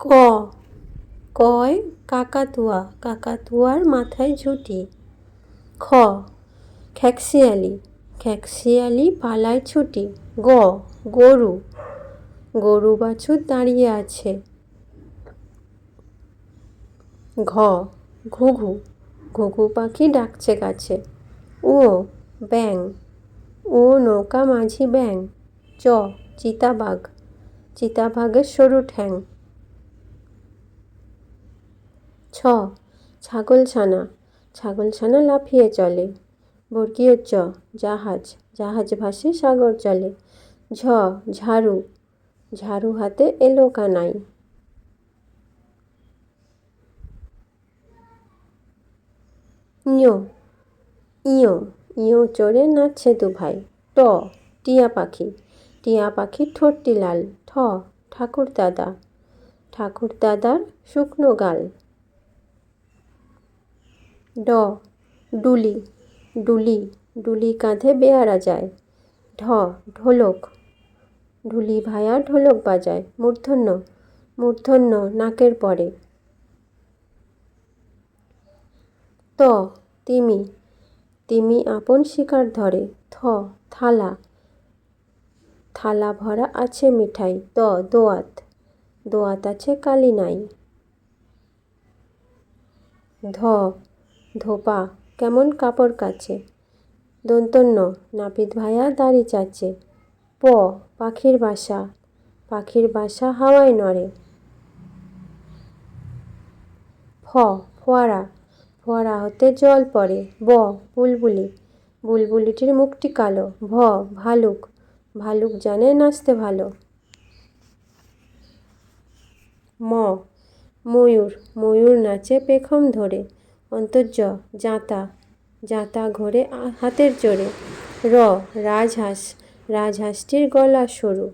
ক। কয় কাকাতুয়া, কাকাতুয়ার মাথায় ঝুঁটি। খ খ্যাকশিয়ালি খ্যাকশিয়ালি পালায় ছুটি। গ, গরু গরু বাছুর দাঁড়িয়ে আছে। ঘ, ঘুঘু ঘুঘু পাখি ডাকছে গাছে ও ব্যাং ও নৌকা মাঝি ব্যাং চ, চিতাবাঘ, চিতাবাঘের সরু ঠ্যাং। ছ, ছাগলছানা। ছাগলছানা লাফিয়ে চলে। বর্গীয় চ, জাহাজ। জাহাজ ভাসে, সাগর চলে। ঝ, ঝাড়ু। ঝাড়ু হাতে এলো কানাই ইয়ো ইয়ো। ইয়ো চড়ে নাচছে দু ভাই ট, টিয়া পাখি। টিয়া পাখির ঠোঁটটি লাল। ঠ ঠাকুর দাদা ঠাকুর দাদার শুকনো গাল। ড, ডুলি ডুলি ডুলি কাঁধে বেয়ারা যায়। ঢ, ঢোলক ঢুলি ভায়া ঢোলক বাজায়। মূর্ধন্য মূর্ধন্য নাকের পরে। ত, তিমি তিমি আপন শিকার ধরে। থ, থালা থালা ভরা আছে মিঠাই। দ দোয়াত দোয়াত আছে কালি নাই। ধ ধোপা, কেমন কাপড় কাছে দন্তন্য নাপিত ভাইয়া দাড়ি চাচ্ছে প, পাখির বাসা পাখির বাসা হাওয়ায় নড়ে। ফ, ফোয়ারা ফোয়ারা হতে জল পড়ে। ব, বুলবুলি, বুলবুলিটির মুখটি কালো। ভ, ভালুক ভালুক জানে নাচতে ভালো। ম, ময়ূর ময়ূর নাচে পেখম ধরে। অন্তর্য জাঁতা জাঁতা ঘোরে হাতের জোরে র, রাজহাঁস, রাজহাঁসটির গলা সরু।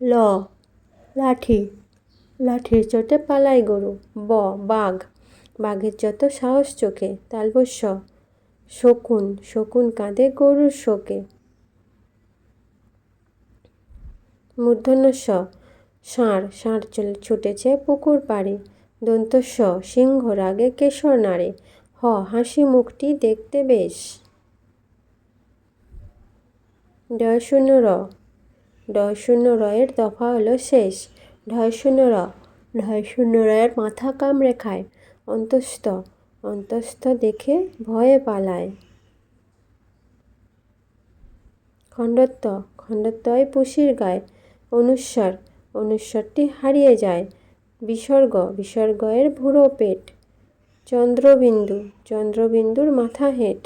ল, লাঠি, লাঠির চোটে পালায় গরু। ব, বাঘ, বাঘের যত সাহস চোখে তালবস্য শকুন শকুন কাঁধে গরুর শোকে। মূর্ধন্য স ষাঁড় ষাঁড় চলে ছুটেছে পুকুর পাড়ে। দন্ত স, সিংহ রাগে কেশর নাড়ে। হ, হাসি মুখটি দেখতে বেশ। ডয় শূন্য র ডয় শূন্য রয়ের দফা হলো শেষ। ঢয় শূন্য র ঢয় শূন্য রয়ের মাথা কামড়ে খায়। অন্তস্থ অন্তস্থ দেখে ভয়ে পালায়। খণ্ডত্ব, খণ্ডত্বয় পুষির গায়ে। অনুস্বর অনুস্বরটি হারিয়ে যায়। বিসর্গ বিসর্গের ভুরো পেট। চন্দ্রবিন্দু চন্দ্রবিন্দুর মাথা হেঁট।